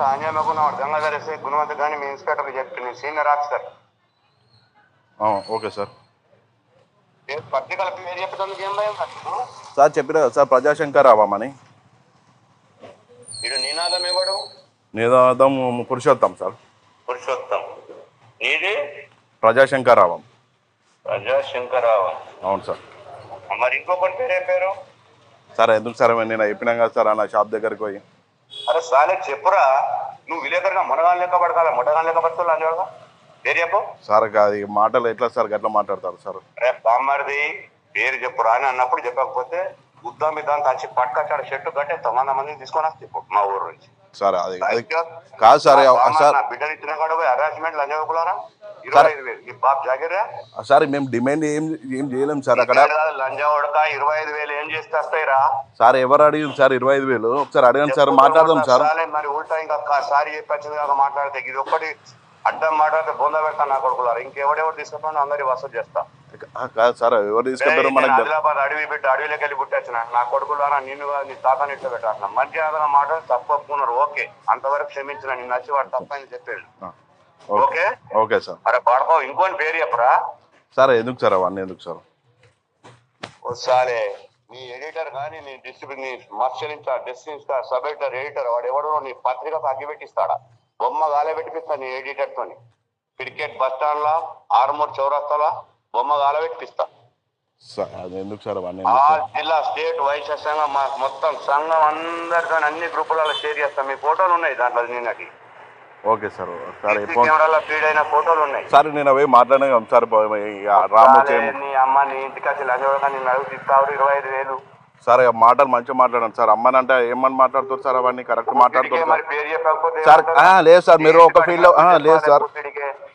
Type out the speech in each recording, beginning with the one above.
చెప్తా ఆంజనేయకు గంగాధర్ ఎస్ఐ గుణవంత్ కానీ మీ ఇన్స్పెక్టర్ చెప్పి నేను సీనియర్ ఆఫీసర్. Okay sir. పత్రికల పేరు చెప్పేందుకు ఏం భయం సార్ చెప్పిన సార్ ప్రజాశంకర్ రావామని. ఇది నినాదం ఇవ్వడు నినాదం పురుషోత్తం సార్. పురుషోత్తం. నీది? ప్రజాశంకర్ రావం. ప్రజా శంకరావు అవును సార్. మరి ఇంకొకటి పేరు సార్ ఎందుకు సార్ నేను చెప్పినాం కదా సార్ అన్న షాప్ దగ్గరికి పోయి. అరే సాలే చెప్పురా. నువ్వు విలేకరుగా మునగాన్ లెక్క పడతావా మునగాన్ లెక్క పడుతున్నా అంజోగా పేరు చెప్పు. సార్ అది మాటలు ఎట్లా సార్ గట్లా మాట్లాడతారు సార్? రే బామ్మరిది పేరు చెప్పురా అని అన్నప్పుడు చెప్పకపోతే ఉద్దాం ఇద్దాం తంచి పట్టుకొచ్చాడు చెట్టు కట్టేస్తాం వంద మందిని తీసుకొని వస్తే మా ఊరు నుంచి. సార్ అది కాదు సార్ బిడ్డలు ఇచ్చిన కాడ పోయి హరాస్మెంట్ లంజవకులారా ఇరవై ఐదు వేలు. ఈ బాబు జాగిరా సార్ మేము డిమాండ్ ఏం ఏం చేయలేం సార్ అక్కడ. ఇరవై ఐదు వేలు ఏం చేస్తే వస్తాయిరా సార్ ఎవరు అడిగింది సార్ ఇరవై ఐదు వేలు? ఒకసారి అడగండి సార్ మాట్లాడదాం సార్. మరి ఉల్టా ఇంకా సారి చెప్పొచ్చింది కాక మాట్లాడితే. ఇది ఒక్కటి అడ్డం మాట్లాడితే బొంద పెడతా నా కొడుకులారా ఇంకెవడెవరు తీసుకుపోయినా అందరి వసూలు చేస్తా. కాదు సార్ ఎవరు తీసుకెళ్తారో ఏయ్, మనకు ఆదిలాబాద్ అడవి బిడ్డ అడవిలోకి వెళ్ళి పుట్టొచ్చిన. నా కొడుకులారా నిన్ను నీ తాతని ఇట్లా పెట్టాల్సిన మర్యాదగా మాట తప్పు ఒప్పుకున్నారు ఓకే అంతవరకు క్షమించిన నిన్ను నచ్చి వాడు తప్పని చెప్పాడు ఓకే. Okay sir. అరే పాడుకో ఇంకోని పేరు చెప్పరా? సార్ ఎందుకు సార్ అవన్నీ ఎందుకు సార్? ఒకసారి నీ ఎడిటర్ కానీ నీ డిస్ట్రిబ్యూట్ నీ marshal incharge desk incharge sub editor editor వాడు ఎవడో నీ పత్రికకు అగ్గి పెట్టిస్తాడా? బొమ్మ గాలే పెట్టిస్తా నీ ఎడిటర్ తోని. క్రికెట్ బస్ స్టాండ్ లా ఆర్మూర్ చౌరస్తాలా బొమ్మ గాల పెట్టిస్తా ఎందుకు సార్? జిల్లా స్టేట్ వైశ్య సంఘం మొత్తం సంఘం అందరితో అన్ని గ్రూపులలో షేర్ చేస్తాం. మీ ఫోటోలు ఉన్నాయి దాంట్లో నిన్నటి. ఓకే సార్ సార్ సీసీ ఎప్పుడు కెమెరాలో ఫీడ్ అయిన ఫోటోలు ఉన్నాయి. సార్ నేను అవి మాట్లాడినా సార్ రాము నీ అమ్మ నీ ఇంటికి అడుగు తీస్తావు ఇరవై ఐదు వేలు. సార్ మాటలు మంచిగా మాట్లాడండి సార్. అమ్మని అంటే ఏమని మాట్లాడుతారు సార్ అవన్నీ? కరెక్ట్ మాట్లాడుతారు చెప్పకపోతే సార్ లేదు సార్ మీరు ఒక ఫీల్డ్లో లేదు సార్.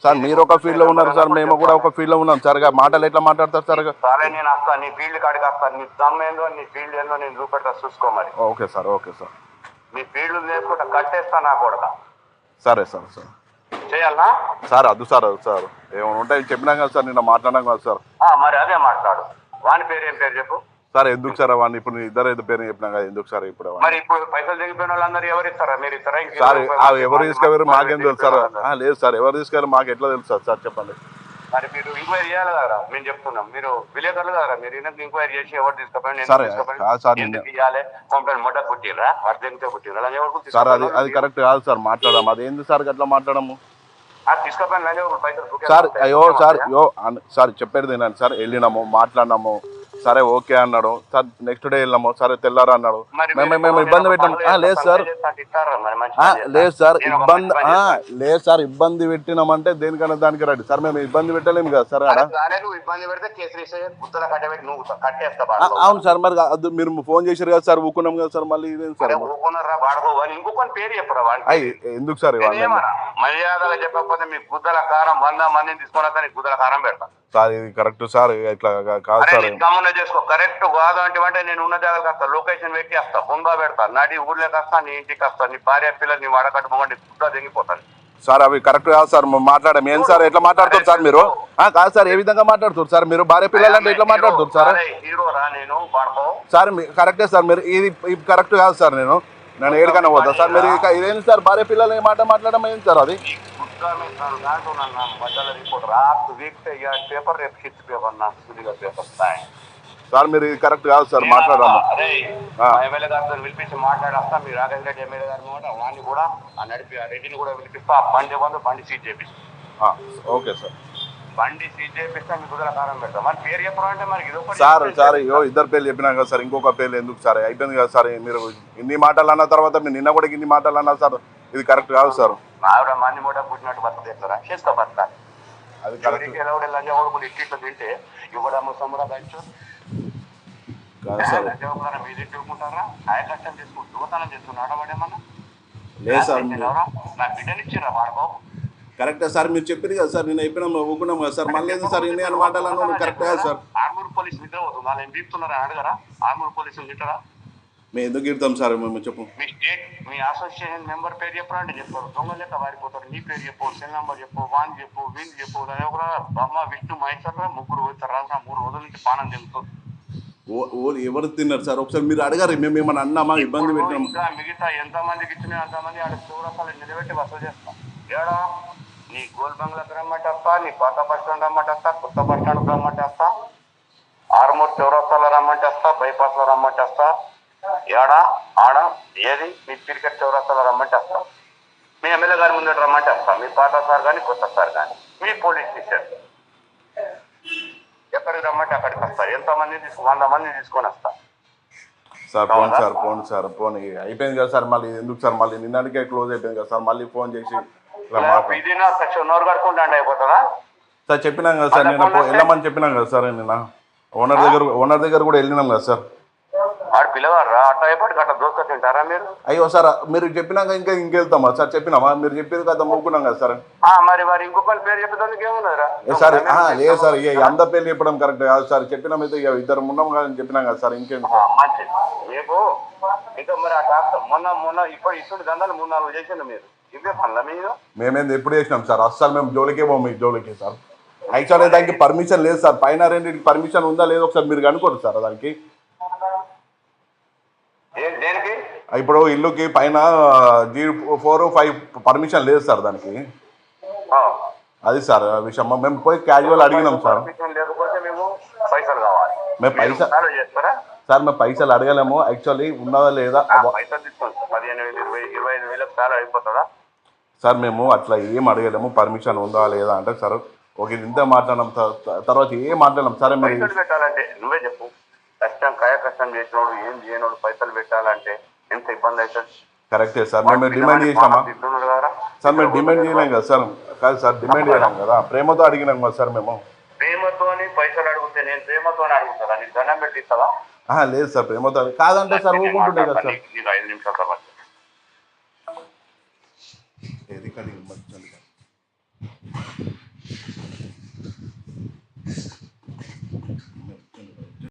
సార్ మీరు ఒక ఫీల్డ్లో ఉన్నారు సార్ మేము కూడా ఒక ఫీల్డ్లో ఉన్నాం సార్. మాటలు ఎట్లా మాట్లాడతారు సార్? సరే నేను నీ ఫీల్డ్ కాడికి వస్తా. నీ దమ్ ఏందో నీ ఫీల్డ్ ఏందో నేను చూపెడతా చూసుకో మరి. Okay sir okay sir. నీ ఫీల్డ్ లేకుండా కట్టేస్తా నా కొడక. సరే సార్ సార్. చేయాలనా? సార్ అదు సార్ అదు సార్. ఏమైనా ఉంటే చెప్పినాం కదా సార్ నిన్న మాట్లాడినాం కదా సార్. మరి అదే మాట్లాడు. వాని పేరు ఏం పేరు చెప్పు? సార్ ఎందుకు సార్ అవన్నీ ఇప్పుడు ఇద్దరు ఐదు పేరు చెప్పినాం కదా ఎందుకు సార్ ఇప్పుడు మరి ఇప్పుడు పైసలు తెగిపోయిన వాళ్ళందరూ ఎవరు ఇస్తారా? మీరు ఇస్తారా? సార్ ఎవరు తీసుకెళ్ళారు మాకేం తెలుసు సార్? లేదు సార్ ఎవరు తీసుకెళ్ళారు మాకు ఎట్లా తెలుసు సార్ చెప్పండి. మరి మీరు ఎంక్వైరీ చేయాలి కదా మేము చెప్తున్నాం. మీరు విలేకరులు కదా మీరు ఎందుకు ఎంక్వైరీ చేసి ఎవరు తీసుకుపోయింది ఎందుకు ఎందుకు ఇవ్వాలి కంప్లైంట్ మొట్ట పుట్టిరా దగ్గర పుట్టిరా లంజ ఎవరు సార్ అది అది కరెక్ట్ కాదు సార్ మాట్లాడడం అది ఏంది సార్ అట్లా మాట్లాడము? సార్? అయ్యో సార్ అయ్యో సార్ చెప్పేది వినండి సార్ వెళ్ళినాము మాట్లాడినాము. సరే ఓకే అన్నాడు. సార్ నెక్స్ట్ డే వెళ్ళాము. సరే తెల్లారా అన్నాడు. మేము మేము ఇబ్బంది పెట్టాము లేదు సార్. లేదు సార్. ఇబ్బంది. లేదు సార్. ఇబ్బంది పెట్టినామంటే దేనికన్నా దానికి రండి. సార్ మేము ఇబ్బంది పెట్టలేము కదా సార్ ఆడ. అవును సార్. మరి అది మీరు ఫోన్ చేశారు కదా సార్. ఊకున్నాం కదా సార్. మళ్ళీ ఇదేం సార్ ఎందుకు సార్ మర్యాదగా చెప్పకపోతే మీ గుద్దల కారం వంద మందిని తీసుకొని వస్తా నీకు గుద్దల కారం పెడతా. సార్ ఇది కరెక్ట్ సార్ ఇట్లా కాదు సార్. నీ గమనం చేసుకో. కరెక్ట్ కాదు అంటే అంటే నేను ఉన్న జాగ్రత్త వస్తా. లొకేషన్ పెట్టి వస్తా బొంగా పెడతా. నడి ఊర్లోకి వస్తా నీ ఇంటికి వస్తా. నీ భార్య పిల్లలు నీ వాడకట్టు గుద్ద దిగిపోతాను. సార్ అవి కరెక్ట్ కాదు సార్. మాట్లాడడం ఏం సార్? ఎట్లా మాట్లాడుతారు సార్ మీరు? కాదు సార్ ఏ విధంగా మాట్లాడుతారు సార్ మీరు? భార్య పిల్లలంటే ఎట్లా మాట్లాడుతారు సార్? హీరో రా నేను బాడుకో సార్ కరెక్టే సార్. మీరు ఇది కరెక్ట్ కాదు సార్ నేను. నేను ఏడికన్నా పోతా. సార్ మీరు ఇక ఇదేంటి సార్? భార్య పిల్లలు ఏ మాట మాట్లాడడం ఏంటి సార్ అది? నన్ను పేపర్ రేపు పేపర్ నా పేపర్ సార్ మీరు ఇది కరెక్ట్ కాదు సార్ మాట్లాడము అరే ఎమ్మెల్యే గారితో పిలిపించి మాట్లాడేస్తా మీరు రాకేష్ రెడ్డి ఎమ్మెల్యే గారి మాట వాడిని కూడా నడిపి రెడ్డిని కూడా పిలిపిస్తా బండి బంధు బండి సీట్ చేపిస్తా ఓకే సార్. బండి సీట్ చేపిస్తా మీ కుదర కారం పెడతా. మరి పేరు చెప్పడం అంటే మరి ఇది సార్ సార్ అయ్యో ఇద్దరు పేర్లు చెప్పినాం కదా సార్ ఇంకొక పేర్లు ఎందుకు సార్? అయిపోయింది కదా సార్ మీరు ఇన్ని మాటలు అన్న తర్వాత మీరు నిన్న కూడా ఇన్ని మాటలు అన్నారు సార్ ఇది కరెక్ట్ కాదు సార్. ఆవిడ మంది మూట పుట్టినట్టు బతుకు తెస్తారా చేసుకో బతుకా. అది కరెక్ట్. ఎలా లంజ కొడుకులు ఇట్లా తింటే ఇవ్వడము కాదు సార్. లేదు సార్. నా బిడ్డనిచ్చిరా వాడుకో కరెక్టే సార్ మీరు చెప్పారు కదా సార్ నేను అయిపోయినాం ఊకున్నాం కదా సార్ మళ్ళీ సార్ ఇన్ని అని మాటలు అన్నారు కరెక్ట్ కాదు సార్. ఆర్మూర్ పోలీస్ నిద్ర పోతుంది వాళ్ళు ఏం బీపుతున్నారని అడగరా ఆర్మూర్ పోలీసులు తింటారా మేము ఎందుకు ఇడతాం సార్ మేము చెప్పు. మీ స్టేట్ మీ అసోసియేషన్ మెంబర్ పేరు చెప్పరా అంటే చెప్పారు. దొంగ లెక్క వారిపోతారు. నీ పేరు చెప్పు సెల్ నంబర్ చెప్పు వాన్ చెప్పు వీన్ చెప్పు దాని కూడా బ్రహ్మ విష్ణు మహేశ్వర ముగ్గురు పోతారు. రాసిన మూడు రోజుల నుంచి పానం ఓ ఎవరు తిన్నారు సార్? ఒకసారి మీరు అడగారు మేము ఏమన్నా అన్నామా? ఇబ్బంది ఇంకా మిగతా ఎంత మందికి ఇచ్చినా అంతమంది ఆడ చౌరసాలు నిలబెట్టి వసూలు చేస్తాం. ఏడా? నీ గోల్ బంగ్లాకి రమ్మంటే వస్తా నీ పాత బస్ స్టాండ్ రమ్మంటే వస్తా కొత్త బస్ స్టాండ్ రమ్మంటే వస్తా ఆరుమూరు చౌరస్తాలో రమ్మంటే వస్తా బైపాస్లో రమ్మంటే వస్తా ఏడా? ఆడ? ఏది? మీ క్రికెట్ చౌరస్తాలో రమ్మంటే వస్తా మీ ఎమ్మెల్యే గారి ముందట రమ్మంటే వస్తా మీ పాత సార్ కానీ కొత్త సార్ కానీ మీ పోలీస్ స్టేషన్. ఎక్కడికి రమ్మంటే అక్కడికి వస్తా. ఎంతమంది తీసుకు వంద మంది తీసుకొని వస్తా. Sir phone? Sir phone sir phone అయిపోయింది కదా సార్ మళ్ళీ ఎందుకు సార్ మళ్ళీ నిన్నటికే క్లోజ్ అయిపోయింది కదా సార్ మళ్ళీ ఫోన్ చేసి అయిపోతుందా? సార్ చెప్పినాం కదా సార్ నిన్న పో- వెళ్ళమని చెప్పినాం కదా సార్ నిన్న. ఓనర్ దగ్గర ఓనర్ దగ్గర కూడా వెళ్ళినాం కదా సార్. ఆడు పిల్లవారా అయిపోయి తింటారా మీరు? అయ్యో సార్ మీరు చెప్పినాక ఇంకా ఇంకెళ్తామా సార్? చెప్పినామా? మీరు చెప్పేది కదా మొక్కున్నాం కదా సార్. మరి మరి ఇంకొకరి పేరు ఏమున్నదిరా ఏ సార్ సార్ ఇక అందరి పేర్లు చెప్పడం కరెక్ట్ కాదు సార్. చెప్పినాం ఇక ఇద్దరు ఉన్నాం కదా అని చెప్పినాం కదా సార్ ఇంకేం సార్? మంచిది. మీకు ఇంకా మరి ఆ మొన్న మొన్న ఇప్పుడు ఇటువంటి దందాలు మూడు నాలుగు చేసిండు మీరు. ఇవే పనుల మీరు? మేమేంది ఎప్పుడు చేసినాం సార్? అస్సలు మేము జోలికే పోము ఈ జోలికి సార్. యాక్చువల్లీ దానికి పర్మిషన్ లేదు సార్. పైన రెండింటికి పర్మిషన్ ఉందా లేదో ఒకసారి మీరు కనుకోండి సార్ దానికి. ఇప్పుడు ఇల్లుకి పైన జీ ఫోర్ ఫైవ్ పర్మిషన్ లేదు సార్ దానికి. అది సార్ విషయం. మేము పోయి క్యాజువల్ అడిగినాం సార్. మేము పైసలు మేము సార్ మేము పైసలు అడగలేము. యాక్చువల్లీ ఉన్నదా లేదా. పదిహేను వేలు ఇరవై ఇరవై ఐదు వేలకు అయిపోతుందా? సార్ మేము అట్లా ఏం అడగలేము. పర్మిషన్ ఉందా లేదా అంటే సార్ ఒక ఇంత త- తర్వాత ఏం మాట్లాడినాం? సరే మరి పైసలు పెట్టాలంటే నువ్వే చెప్పు. కష్టం కాయ కష్టం చేసినోడు ఏం చేయనోడు పైసలు పెట్టాలంటే ఎంత ఇబ్బంది అవుతుంది? కరెక్టే సార్. మేము డిమాండ్ కదా? సార్ మేము డిమాండ్ చేయలేం కదా సార్. కాదు సార్ డిమాండ్ చేయలేం కదా. ప్రేమతో అడిగినాం కదా సార్ మేము. ప్రేమతోని పైసలు అడిగితే నేను ప్రేమతోనే అడుగుతారా? నీకు దండం పెట్టిస్తావా? లేదు సార్ ప్రేమతో కాదంటే సార్ ఊరుకుంటుండే కదా సార్. ఐదు నిమిషాలు ఏది కానీ మర్చాలి